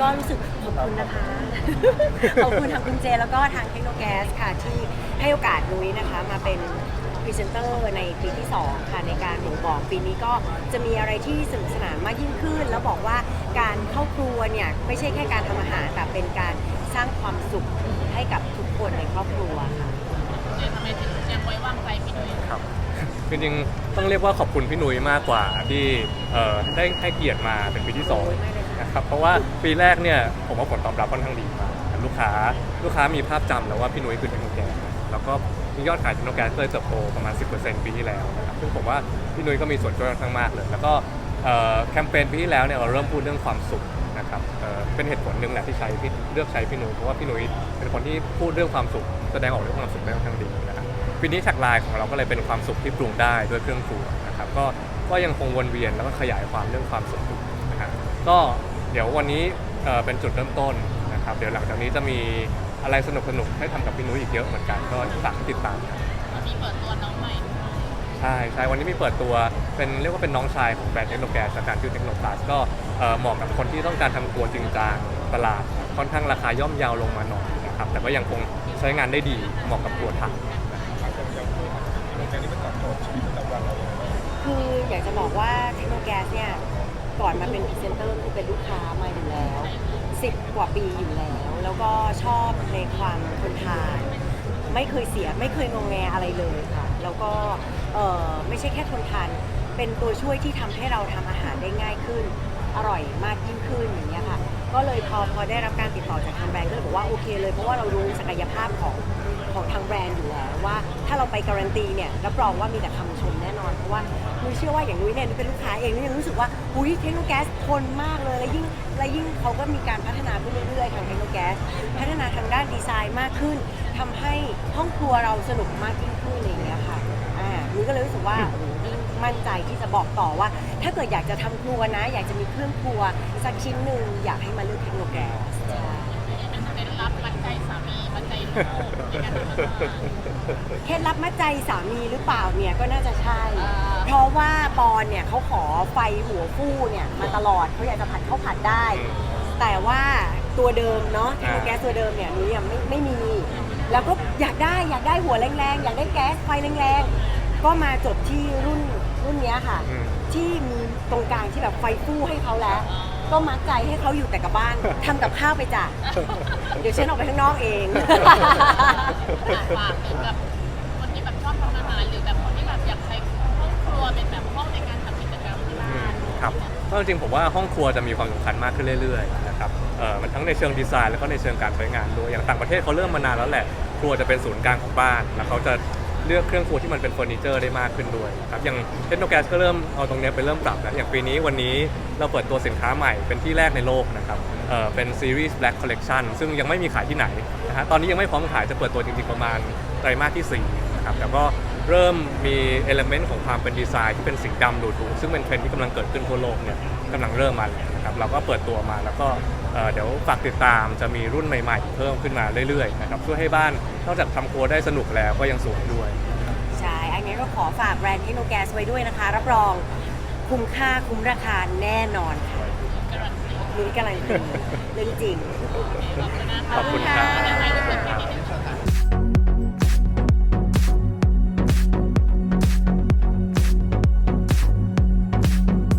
ก็รู้สึกขอบคุณนะคะ ขอบคุณทางคุณเจ แล้วก็ทางเทคโนแกสค่ะที่ให้โอกาสนุ้ยนะคะมาเป็นพรีเซนเตอร์ในปีที่ 2 ค่ะในการบ่งบอกปีนี้ก็จะมีอะไรที่สนุกสนานมากยิ่งขึ้น แล้วบอกว่าการเข้าครัวเนี่ยไม่ใช่แค่การทำอาหาร แต่เป็นการสร้างความสุขให้กับทุกคนในครอบครัวค่ะเดี๋ยวทำไมถึงยังไว้วางใจพี่นุ้ยครับจริงๆต้องเรียกว่าขอบคุณพี่นุ้ยมากกว่าที่เอ่อได้ให้เกียรติมาเป็นปีที่สอง นะครับเพราะว่าปีแรกเนี่ยผมว่าผลตอบรับค่อนข้างดีมากลูกค้าลูกค้ามีภาพจำแล้วว่าพี่นุ้ยคือเทคโนแกรแล้วก็มียอดขายเทคโนแกรก็เลยเติบโตประมาณ 10%ปีที่แล้วนะครับซึ่งผมว่าพี่นุ้ยก็มีส่วนช่วยค่อนข้างมากเลย แล้วก็แคมเปญปีที่แล้วเนี่ยเราเริ่มพูดเรื่องความสุขนะครับเเป็นเหตุผลหนึ่งแหละที่ใช้พี่เลือกใช้พี่นุ้ยเพราะว่าพี่นุ้ยเป็นคนที่พูดเรื่องความสุขแสดงออกเรื่องความสุขได้ค่อนข้างดีนะครับปีนี้แท็กไลน์ของเราก็เลยเป็นความสุขที่ปรุงได้ด้วยเครื่องครัวนะครับก็ก็ยังคงวนเวียนแล้วก็ขยายความเรื่องความสุขอยู่นะ ก็เดี๋ยววันนี้เอ่อเป็นจุดเริ่มต้นนะครับ เดี๋ยวหลังจากนี้จะมีอะไรสนุกสนุกๆให้ทำกับพี่นุ้ยอีกเยอะเหมือนกันก็ฝากให้ติดตามครับมีเปิดตัวน้องใหม่ใช่ใช่วันนี้มีเปิดตัวเป็นเรียกว่าเป็นน้องชายของแบรนด์เทคโนแกสจากการชื่อเทคโนพลัสก็เอ่อเหมาะกับคนที่ต้องการทำครัวจริงจังตลาดค่อนข้างราคาย่อมเยาวลงมาหน่อยนะครับแต่ก็ยังคงใช้งานได้ดีเหมาะกับครัวไทย คืออยากจะบอกว่าเทคโนแกสเนี่ย ก่อนมาเป็นพรีเซนเตอร์คือเป็นลูกค้ามาอยู่แล้วสิบกว่าปีอยู่แล้ว แล้วก็ชอบในความทนทานไม่เคยเสียไม่เคยงงแงอะไรเลยค่ะ แล้วก็ไม่ใช่แค่ทนทานเป็นตัวช่วยที่ทำให้เราทำอาหารได้ง่ายขึ้น อร่อยมากยิ่งขึ้นอย่างเงี้ยค่ะ ก็เลยพอพอได้รับการติดต่อจากทางแบรนด์ก็เว่าโอเคเลยเพราะว่าเรารู้ศักยภาพของของทางแบรนด์อยู่แล้วว่าถ้าเราไปการันตีเนี่ยรับรองว่ามีแต่คำชมแน่นอน เพราะว่านุ้ยเชื่อว่าอย่างนุ้ยเนี่ยนุ้ยเป็นลูกค้าเองนุ้ยยังรู้สึกว่าอุ้ยเทคโนแกสทนมากเลยและยิ่งและยิ่งเขาก็มีการพัฒนาขึ้นเรื่อยๆทางเทคโนแกสพัฒนาทางด้านดีไซน์มากขึ้นทำให้ห้องครัวเราสนุกมากยิ่งขึ้นอะไรอย่างเงี้ยค่ะอ่านุ้ยก็เลยรู้สึกว่าโอ้ยมั่นใจที่จะบอกต่อว่า ถ้าเกิดอยากจะทำครัวนะ อยากจะมีเครื่องครัวสักชิ้นหนึ่งอยากให้มาเลือกเทคโนแกส เคล็ดลับมัดใจสามีหรือเปล่าเนี่ยก็น่าจะใช่อ่าเพราะว่าปอนเนี่ยเขาขอไฟหัวฟู่เนี่ยมาตลอดเขาอยากจะผัดข้าวผัดได้ แต่ว่าตัวเดิมเนาะเทคโนแก๊สตัวเดิมเนี่ยหนูยังไม่ไม่มี แล้วก็อยากได้อยากได้หัวแรงๆ อยากได้แก๊สไฟแรงๆ ก็มาจดที่รุ่นรุ่นเนี้ยค่ะอืมที่มีตรงกลางที่แบบไฟฟู่ให้เขาแล้ว ก็มัดใจให้เขาอยู่แต่กับบ้าน ทำกับข้าวไปจ้ะเดี๋ยวฉันออกไปข้างนอกเอง ฝากถึงแบบคนที่แบบชอบทำอาหารหรือแบบคนที่แบบอยากใช้ห้องครัวเป็นแบบห้องในการทำกิจกรรมที่บ้านครับก็จริงๆผมว่าห้องครัวจะมีความสำคัญมากขึ้นเรื่อยๆนะครับเอ่อมันทั้งในเชิงดีไซน์แล้วก็ในเชิงการใช้งานด้วยอย่างต่างประเทศเขาเริ่มมานานแล้วแหละ ครัวจะเป็นศูนย์กลางของบ้าน แล้วเขาจะ เลือกเครื่องครัวที่มันเป็นเฟอร์นิเจอร์ได้มากขึ้นด้วยครับอย่างเทคโนแกสก็เริ่มเอาตรงนี้ไปเริ่มปรับแล้วอย่างปีนี้วันนี้เราเปิดตัวสินค้าใหม่เป็นที่แรกในโลกนะครับเอ่อเป็นซีรีส์ Black Collection ซึ่งยังไม่มีขายที่ไหนนะฮะตอนนี้ยังไม่พร้อมขายจะเปิดตัวจริงๆประมาณไตรมาสที่4นะครับแต่ก็ เริ่มมีเอลเมนต์ของความเป็นดีไซน์ที่เป็นสีดำดูดถูซึ่งเป็นเทรนด์ที่กำลังเกิดขึ้นทั่วโลกเนี่ยกำลังเริ่มมาแล้วนะครับเราก็เปิดตัวมาแล้วก็เอ่อเดี๋ยวฝากติดตามจะมีรุ่นใหม่ๆ เพิ่มขึ้นมาเรื่อยๆนะครับช่วยให้บ้านนอกจากทำครัวได้สนุกแล้วก็ยังสวยด้วย ใช่ อันนี้ก็ขอฝากแบรนด์เทคโนแกสไว้ด้วยนะคะ รับรองคุ้มค่าคุ้มราคาแน่นอนค่ะการันตีนุ้ยการันตีเรื่องจริง ขอบคุณนะขอบคุณครับยั